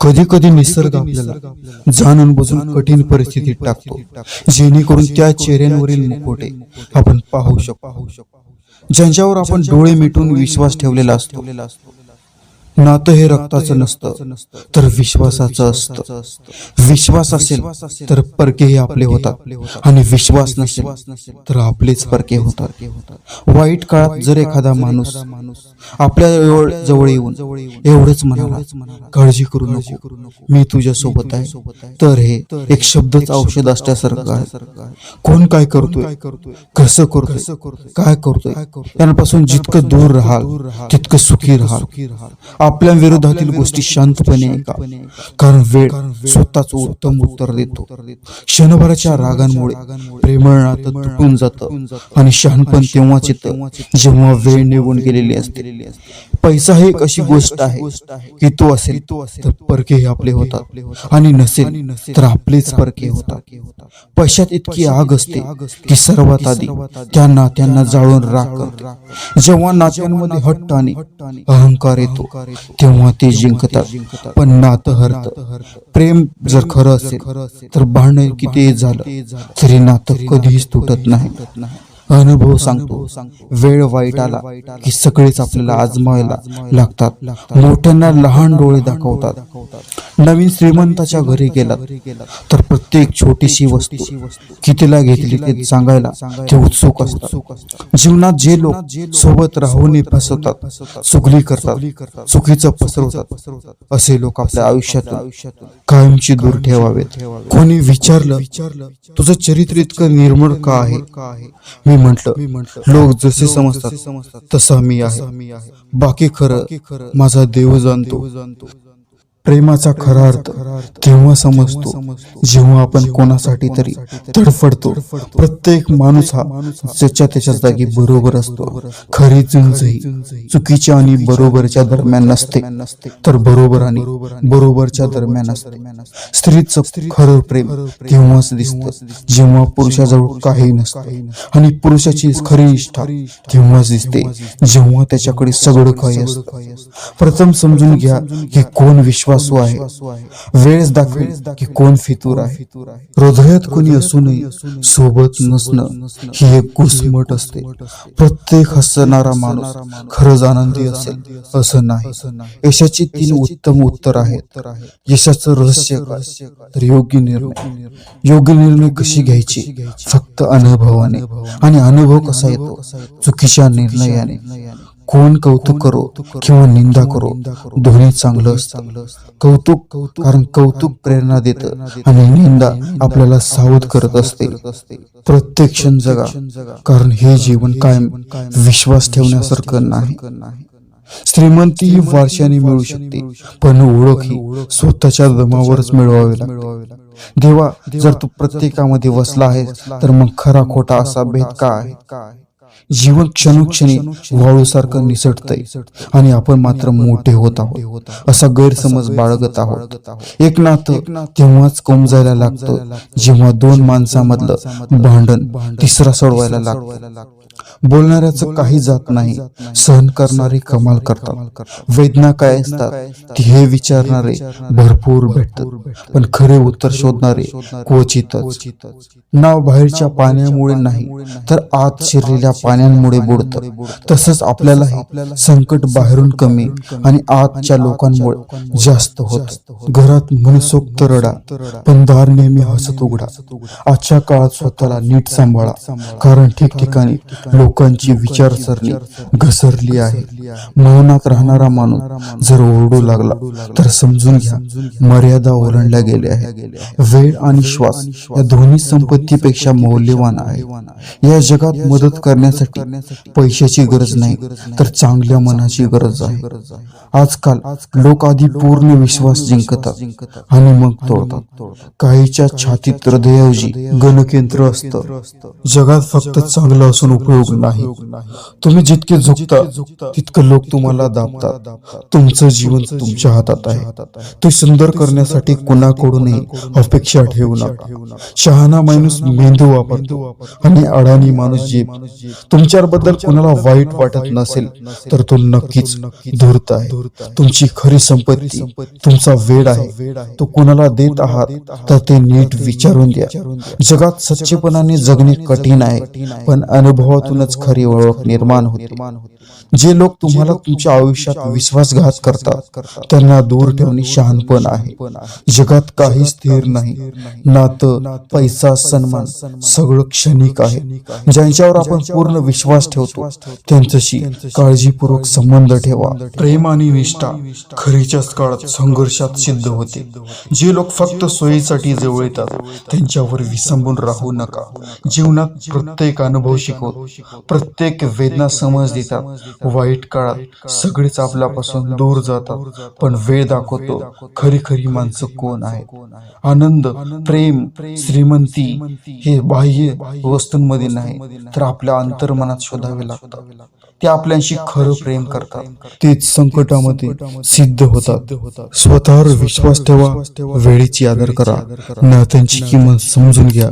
कधी कधी निसर्ग आपल्याला जाणून बुजून कठीण परिस्थितीत टाकतो. जेणेकरून त्या चेहऱ्यांवरील मुखोटे आपण पाहू शकतो. ज्यांच्यावर आपण डोळे मिटून विश्वास ठेवलेला असतो. नातं हे रक्ताचं नसतं तर विश्वासाचं असतं. विश्वास असेल तर परकेही आपले होतात. आणि विश्वास नसेल तर आपलेच परके होतात. वाईट काळात जर एखादा माणूस आपल्या जवळ जवळ येऊन एवढंच म्हणाला काळजी करू नको मी तुझ्या सोबत आहे. तर हे एक शब्दच औषध असल्यासारखं आहे. कोण काय करतोय? कसं करतोय? काय करतोय? यांपासून जितकं दूर राहाल तितकं सुखी राहाल. आपल्या विरोधातील गोष्टी शांतपणे ऐका. कारण वेळ स्वतःच उत्तम उत्तर देतो. क्षणभराच्या रागांमुळे प्रेमळ नातं तुटून जातं. आणि शहाणपण तेव्हाच येतं. जेव्हा वेळ निघून गेलेली असते. पैसा ही एक अशी गोष्ट आहे. की तो असेल तर परके हे आपले होतात. आणि नसेल तर आपलेच परके होतात. पैशात इतकी आग असते की सर्वात आधी त्या नात्यांना जाळून राख. करते जेव्हा नात्यांमध्ये हट्ट आणि अहंकार येतो. तेव्हा ते जिंकतात. पण नातं हरत. प्रेम जर खरं असेल तर भांडण किती झालं तरी नातं कधीच तुटत नाही. अनुभव सांगतो. वेळ वाईट आला की सगळेच आपल्याला आजमावायला लागतात. मोठ्यांना लहान डोळे दाखवतात. नवीन श्रीमंताच्या घरी गेलात. तर प्रत्येक छोटीशी वस्तू कितीला घेतली ते सांगायला ते उत्सुक असतात. जीवनात जे लोक सोबत राहून फसवतात चुगली करतात चुकीचं पसरवतात. असे लोक आपल्या आयुष्यातून कायमची दूर ठेवावेत. कोणी विचारलं तुझं चरित्र इतकं निर्मळ का आहे? मी म्हंटल लोक जसे समजतात तसा मी आहे. बाकी खरं माझा देव जाणतो. प्रेमाचा खरा अर्थ तेव्हा समजतो जेव्हा आपण कोणासाठी तरी तडफडतो प्रत्येक माणूस हा ज्याच्या त्याच्या जागी बरोबर असतो. खरी चुंचही चुकीच्या आणि बरोबरच्या दरम्यान नसते तर बरोबर आणि बरोबरच्या दरम्यान असते. स्त्रीच खरं प्रेम तेव्हाच दिसतं जेव्हा पुरुषाजवळ काही नसते आणि पुरुषाची खरी निष्ठा तेव्हाच दिसते जेव्हा त्याच्याकडे सगळं काही असतं. प्रथम समजून घ्या की कोण विश्वास आहे. वेळच दाखवेल की कोण फितूर आहे. हृदयात कोणी असूनही सोबत नसणं ही एक घुसमट असते. प्रत्येक हसणारा माणूस खरंच आनंदी असेल असं नाही. यशाची तीन उत्तम उत्तर आहेत. यशाचं रहस्य काय? तर योग्य निर्णय. योग्य निर्णय. कशी घ्यायची? फक्त अनुभवाने. आणि अनुभव कसा येतो? चुकीच्या निर्णयाने. कोण कौतुक करो किंवा निंदा करो दोन्ही चांगलं असतं. कौतुक कारण कौतुक प्रेरणा देतं आणि निंदा आपल्याला सावध करत असते. प्रत्येक क्षण जगा कारण हे जीवन कायम विश्वास ठेवण्यासारखं नाही. श्रीमंती ही वारशाने मिळू शकते. पण ओळख ही स्वतःच्या दमावरच मिळवावी लागते. देवा जर तू प्रत्येकामध्ये वसला आहेस तर मग खरा खोटा असा भेद का आहे? जीवन क्षणोक्षणी वाळूसारखं निसटतंय आणि आपण मात्र मोठे होत आहोत. असा गैरसमज बाळगत आहोत. एक नातं तेव्हाच कोमजायला लागतं. जेव्हा दोन माणसामधलं भांडण तिसरा सोडवायला लागतं. बोलणाऱ्याचं काही जात नाही. सहन करणारे कमाल करतात. वेदना काय असतात? ती हे विचारणारे भरपूर भेटतात. पण खरे उत्तर शोधणारे क्वचितच. नाव बाहेरच्या पाण्यामुळे नाही तर आत शिरलेल्या पाण्यांमुळे बुडतं. तसंच आपल्यालाही संकट बाहेरून कमी आणि आतच्या लोकांमुळे जास्त होत. घरात मनसोक्त रडा. पण दार नेहमी हसत उघडा. आजच्या काळात स्वतःला नीट सांभाळा. कारण ठिकठिकाणी लोकांची विचारसरणी घसरली आहे. मौनात राहणारा माणूस जर ओरडू लागला तर समजून घ्या मर्यादा ओलांडल्या गेल्या आहेत. वेळ आणि श्वास या दोन्ही संपत्तीपेक्षा मौल्यवान आहे या जगात मदत करण्यासाठी पैशाची गरज नाही तर चांगल्या मनाची गरज आहे. आजकाल लोक आधी पूर्ण विश्वास जिंकतात आणि मग तोडतात. काहीच्या छातीत हृदयाऐवजी गणकेंद्र असतं. जगात फक्त चांगलं असून उपयोग नाही. तुम्ही जितके झुकता तितकं लोक तुम्हाला दाबतात. तुमचं जीवन तुमच्या हातात आहे. ते सुंदर करण्यासाठी कुणाकडूनही अपेक्षा ठेवू नका. शहाणा माणूस मेंदू वापरतो आणि अडाणी माणूस जीभ. तुमच्याबद्दल कुणाला वाईट वाटत नसेल तर तो नक्कीच धूर्त आहे. तुमची खरी संपत्ती तुमचा वेळ आहे. तो कुणाला देत आहात तर ते नीट विचारून द्या. जगात सच्चेपणाने जगणे कठीण आहे. पण अनुभवातूनच खरी ओळख निर्माण होते. जे लोक तुम्हाला तुमच्या आयुष्यात विश्वासघात करतात त्यांना दूर ठेवणे शहाणपण आहे. जगात काही स्थिर नाही. नातं पैसा सन्मान सगळं क्षणिक आहे. ज्यांच्यावर आपण पूर्ण विश्वास ठेवतो त्यांच्याशी काळजीपूर्वक संबंध ठेवा. प्रेम आणि निष्ठा खरीच्याच काळात संघर्षात सिद्ध होते. जे लोक फक्त सोयीसाठी जवळ येतात त्यांच्यावर विसंबून राहू नका. जीवनात प्रत्येक अनुभव शिकवतो प्रत्येक वेदना समज देतात. वाईट काळात सगळेच आपल्यापासून दूर जातात. पण वेळ दाखवतो खरी खरी माणसं कोण आहेत? आनंद प्रेम श्रीमंती हे बाह्य वस्तूंमध्ये नाही तर आपल्या अंतर्मनात शोधावे लागतात. ते आपल्याशी खरं प्रेम करतात. तेच संकटामध्ये सिद्ध होतात. स्वतःवर विश्वास ठेवा वेळेची आदर करा. नात्यांची किंमत समजून घ्या.